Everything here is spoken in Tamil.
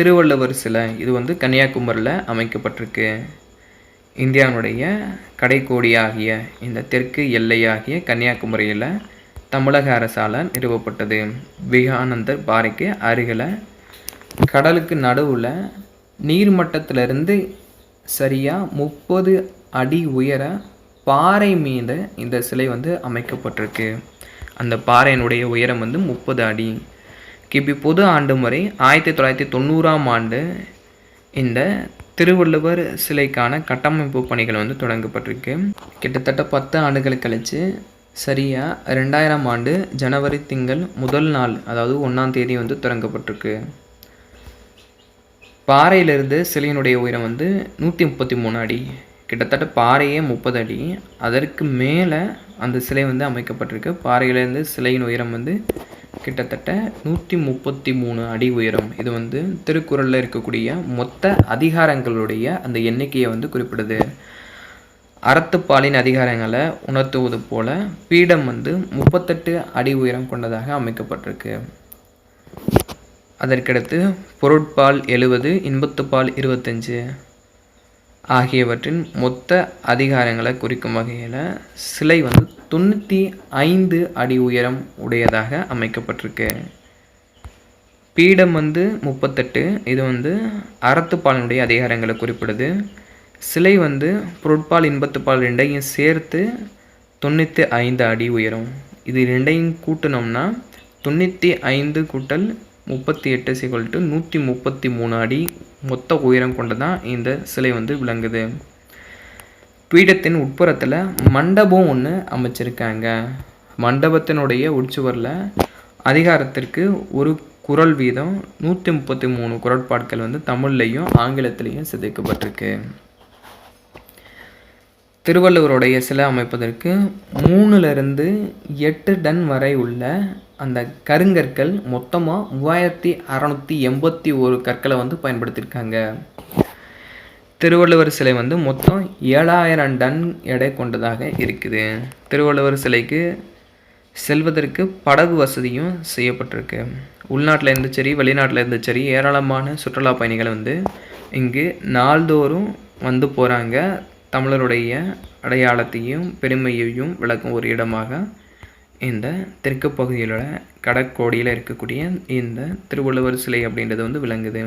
திருவள்ளுவர் சிலை இது வந்து கன்னியாகுமரியில் அமைக்கப்பட்டிருக்கு. இந்தியாவுடைய கடைக்கோடியாகிய இந்த தெற்கு எல்லையாகிய கன்னியாகுமரியில் தமிழக அரசால் நிறுவப்பட்டது. விவேகானந்தர் பாறைக்கு அருகில் கடலுக்கு நடுவில் நீர்மட்டத்திலிருந்து சரியாக முப்பது அடி உயர பாறை மீது இந்த சிலை வந்து அமைக்கப்பட்டிருக்கு. அந்த பாறையினுடைய உயரம் வந்து முப்பது அடி. கிபி பொது ஆண்டு முறை ஆயிரத்தி தொள்ளாயிரத்தி தொண்ணூறாம் ஆண்டு இந்த திருவள்ளுவர் சிலைக்கான கட்டமைப்பு பணிகள் வந்து தொடங்கப்பட்டிருக்கு. கிட்டத்தட்ட பத்து ஆண்டுகள் கழித்து சரியாக ரெண்டாயிரம் ஆண்டு ஜனவரி திங்கள் முதல் நாள் அதாவது ஒன்றாம் தேதி வந்து தொடங்கப்பட்டிருக்கு. பாறையிலிருந்து சிலையினுடைய உயரம் வந்து நூற்றி முப்பத்தி மூணு அடி கிட்டத்தட்ட பாறையே முப்பது அடி. அதற்கு மேலே அந்த சிலை வந்து அமைக்கப்பட்டிருக்கு. பாறையிலேருந்து சிலையின் உயரம் வந்து கிட்டத்தட்ட நூற்றி முப்பத்தி மூணு அடி உயரம். இது வந்து திருக்குறளில் இருக்கக்கூடிய மொத்த அதிகாரங்களுடைய அந்த எண்ணிக்கையை வந்து குறிப்பிடுது. அறத்துப்பாலின் அதிகாரங்களை உணர்த்துவது போல பீடம் வந்து முப்பத்தெட்டு அடி உயரம் கொண்டதாக அமைக்கப்பட்டிருக்கு. அதற்கடுத்து பொருட்பால் எழுபது இன்பத்துப்பால் இருபத்தஞ்சு. ஆகியவற்றின் மொத்த அதிகாரங்களை குறிக்கும் வகையில் சிலை வந்து தொண்ணூற்றி ஐந்து அடி உயரம் உடையதாக அமைக்கப்பட்டிருக்கு. பீடம் வந்து முப்பத்தெட்டு இது வந்து அறத்துப்பாலினுடைய அதிகாரங்களை குறிப்பிடுது. சிலை வந்து பொருட்பால் இன்பத்துப்பால் ரெண்டையும் சேர்த்து தொண்ணூற்றி ஐந்து அடி உயரம். இது ரெண்டையும் கூட்டினோம்னா தொண்ணூற்றி ஐந்து கூட்டல் முப்பத்தி எட்டு சிகல் டு நூற்றி முப்பத்தி மூணு அடி மொத்த உயரம் கொண்டதான் இந்த சிலை வந்து விளங்குது. பீடத்தின் உட்புறத்தில் மண்டபம் ஒன்று அமைச்சிருக்காங்க. மண்டபத்தினுடைய உட்சுவரில் அதிகாரத்திற்கு ஒரு குரல் வீதம் நூற்றி முப்பத்தி மூணு குரட்பாட்கள் வந்து தமிழ்லையும் ஆங்கிலத்திலையும் சிதைக்கப்பட்டிருக்கு. திருவள்ளுவருடைய சிலை அமைப்பதற்கு மூணுலேருந்து எட்டு டன் வரை உள்ள அந்த கருங்கற்கள் மொத்தமாக மூவாயிரத்தி அறநூற்றி எண்பத்தி ஒரு கற்களை வந்து பயன்படுத்தியிருக்காங்க. திருவள்ளுவர் சிலை வந்து மொத்தம் ஏழாயிரம் டன் எடை கொண்டதாக இருக்குது. திருவள்ளுவர் சிலைக்கு செல்வதற்கு படகு வசதியும் செய்யப்பட்டிருக்கு. உள்நாட்டில் இருந்து சரி வெளிநாட்டில் இருந்து சரி ஏராளமான சுற்றுலா பயணிகள் வந்து இங்கு நாள்தோறும் வந்து போகிறாங்க தமிழருடைய அடையாளத்தையும் பெருமையையும் விளக்கும் ஒரு இடமாக இந்த தெற்கு பகுதியில் கடற்கோடியில் இருக்கக்கூடிய இந்த திருவள்ளுவர் சிலை அப்படின்றது வந்து விளங்குது.